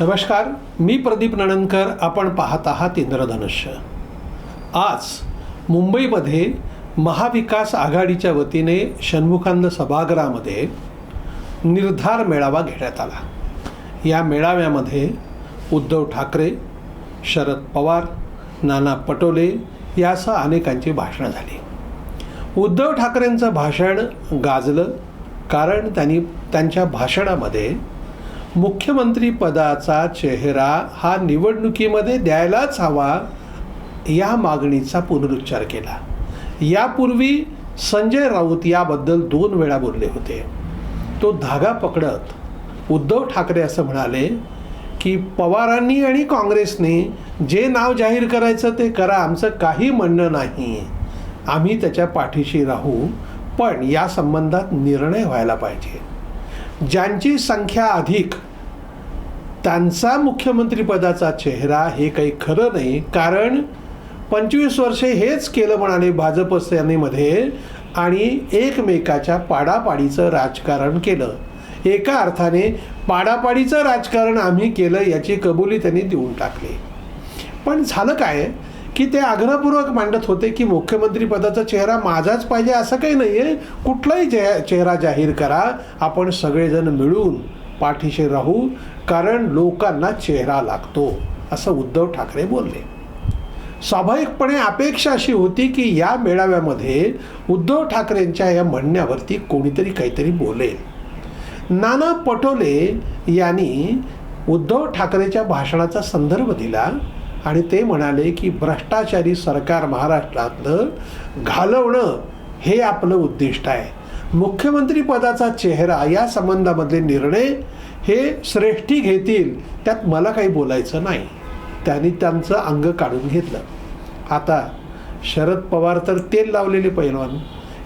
नमस्कार मी प्रदीप नणनकर आपण पाहत आहात इंद्रधनुष्य. आज मुंबईमध्ये महाविकास आघाडीच्या वतीने षण्मुखांद सभागृहामध्ये निर्धार मेळावा घेण्यात आला. या मेळाव्यामध्ये उद्धव ठाकरे शरद पवार नाना पटोले यासह अनेकांची भाषणं झाली. उद्धव ठाकरेंचं भाषण गाजलं कारण त्यांनी त्यांच्या भाषणामध्ये मुख्यमंत्रीपदाचा चेहरा हा निवडणुकीमध्ये द्यायलाच हवा या मागणीचा पुनरुच्चार केला. यापूर्वी संजय राऊत याबद्दल दोन वेळा बोलले होते. तो धागा पकडत उद्धव ठाकरे असं म्हणाले की पवारांनी आणि काँग्रेसने जे नाव जाहीर करायचं ते करा आमचं काही म्हणणं नाही. आम्ही त्याच्या पाठीशी राहू पण या संबंधात निर्णय व्हायला पाहिजे. ज्यांची संख्या अधिक त्यांचा मुख्यमंत्रीपदाचा चेहरा हे काही खरं नाही. कारण पंचवीस वर्षे हेच केलं म्हणाले भाजप सेनेमध्ये आणि एकमेकाच्या पाडापाडीचं राजकारण केलं. एका अर्थाने पाडापाडीचं राजकारण आम्ही केलं याची कबुली त्यांनी देऊन टाकली. पण झालं काय? की ते आग्रहपूर्वक मांडत होते की मुख्यमंत्रीपदाचा चेहरा माझाच पाहिजे असं काही नाही आहे कुठलाही जे चेहरा जाहीर करा. आपण सगळेजण मिळून पाठीशी राहू. कारण लोकांना चेहरा लागतो असं उद्धव ठाकरे बोलले. स्वाभाविकपणे अपेक्षा अशी होती की या मेळाव्यामध्ये उद्धव ठाकरेंच्या या म्हणण्यावरती कोणीतरी काहीतरी बोलेल. नाना पटोले यांनी उद्धव ठाकरेच्या भाषणाचा संदर्भ दिला आणि ते म्हणाले की भ्रष्टाचारी सरकार महाराष्ट्रातलं घालवणं हे आपलं उद्दिष्ट आहे. मुख्यमंत्री पदाचा चेहरा या संबंधामधले निर्णय हे श्रेष्ठी घेतील त्यात मला काही बोलायचं नाही. त्यांनी त्यांचं अंग काढून घेतलं. आता शरद पवार तर तेल लावलेले पैलवान.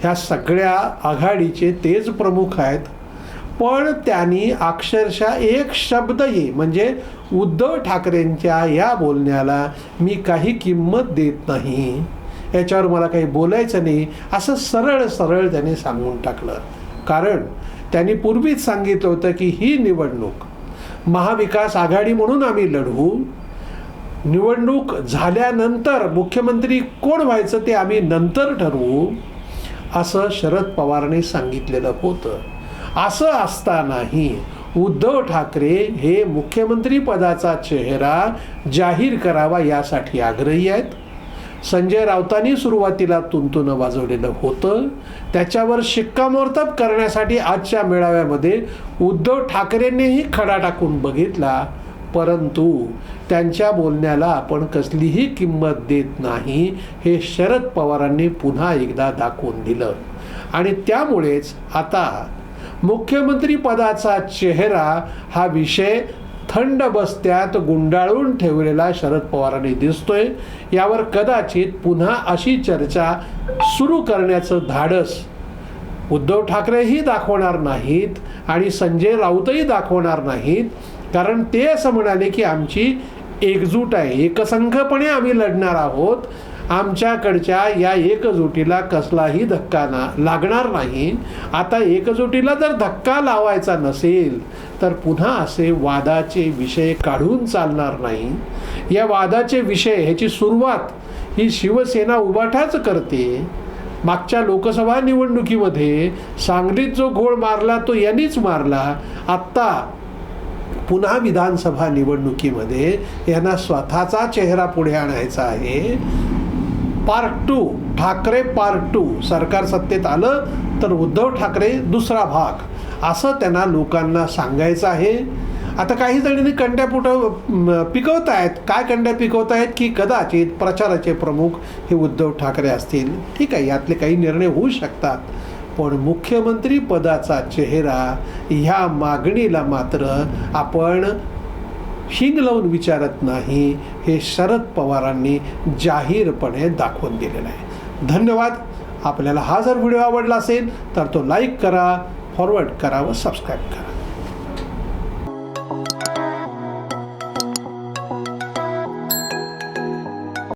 ह्या सगळ्या आघाडीचे तेच प्रमुख आहेत. पण त्यांनी अक्षरशः एक शब्दही म्हणजे उद्धव ठाकरेंच्या या बोलण्याला मी काही किंमत देत नाही. याच्यावर मला काही बोलायचं नाही असं सरळ सरळ त्यांनी सांगून टाकलं. कारण त्यांनी पूर्वीच सांगितलं होतं की ही निवडणूक महाविकास आघाडी म्हणून आम्ही लढवू. निवडणूक झाल्यानंतर मुख्यमंत्री कोण व्हायचं ते आम्ही नंतर ठरवू असं शरद पवारने सांगितलेलं होतं. असं असतानाही उद्धव ठाकरे हे मुख्यमंत्री पदाचा चेहरा जाहीर करावा यासाठी आग्रही आहेत. संजय राऊतांनी सुरुवातीला तुंतुनं वाजवलेलं होतं. त्याच्यावर शिक्कामोर्तब करण्यासाठी आजच्या मेळाव्यामध्ये उद्धव ठाकरेंनीही खडा टाकून बघितला. परंतु त्यांच्या बोलण्याला आपण कसलीही किंमत देत नाही हे शरद पवारांनी पुन्हा एकदा दाखवून दिलं. आणि त्यामुळेच आता मुख्यमंत्री पदाचा चेहरा हा विषय थंड बसत्यात गुंडाळून ठेवलेला शरद पवारांनी दिसतोय. यावर कदाचित पुन्हा अशी चर्चा सुरू करण्याचं धाडस. उद्धव ठाकरेही दाखवणार नाहीत आणि संजय राऊतही दाखवणार नाहीत. कारण ते असं म्हणाले की आमची एकजूट आहे. एकसंघपणे आम्ही लढणार आहोत. आमच्याकडच्या या एकजुटीला कसलाही धक्का ना लागणार नाही. आता एकजुटीला जर धक्का लावायचा नसेल तर पुन्हा असे वादाचे विषय काढून चालणार नाही. या वादाचे विषय ह्याची सुरुवात ही शिवसेना उभाठाच करते. मागच्या लोकसभा निवडणुकीमध्ये सांगलीत जो घोळ मारला तो यांनीच मारला. आत्ता पुन्हा विधानसभा निवडणुकीमध्ये यांना स्वतःचा चेहरा पुढे आणायचा आहे. Part two Thackeray part two सरकार सत्तेत आलं तर उद्धव ठाकरे दुसरा भाग. असं त्यांना लोकांना सांगायचं आहे. आता काही जणींनी कंड्या पुट पिकवत आहेत. काय कंड्या पिकवत आहेत? की कदाचित प्रचाराचे प्रमुख हे उद्धव ठाकरे असतील. ठीक आहे यातले काही निर्णय होऊ शकतात. पण मुख्यमंत्री पदाचा चेहरा ह्या मागणीला मात्र आपण हिंग लावून विचारत नाही हे शरद पवारांनी जाहीरपणे दाखवून दिलेलं आहे. धन्यवाद. आपल्याला हा जर व्हिडिओ आवडला असेल तर तो लाईक करा फॉरवर्ड करा व सबस्क्राईब करा.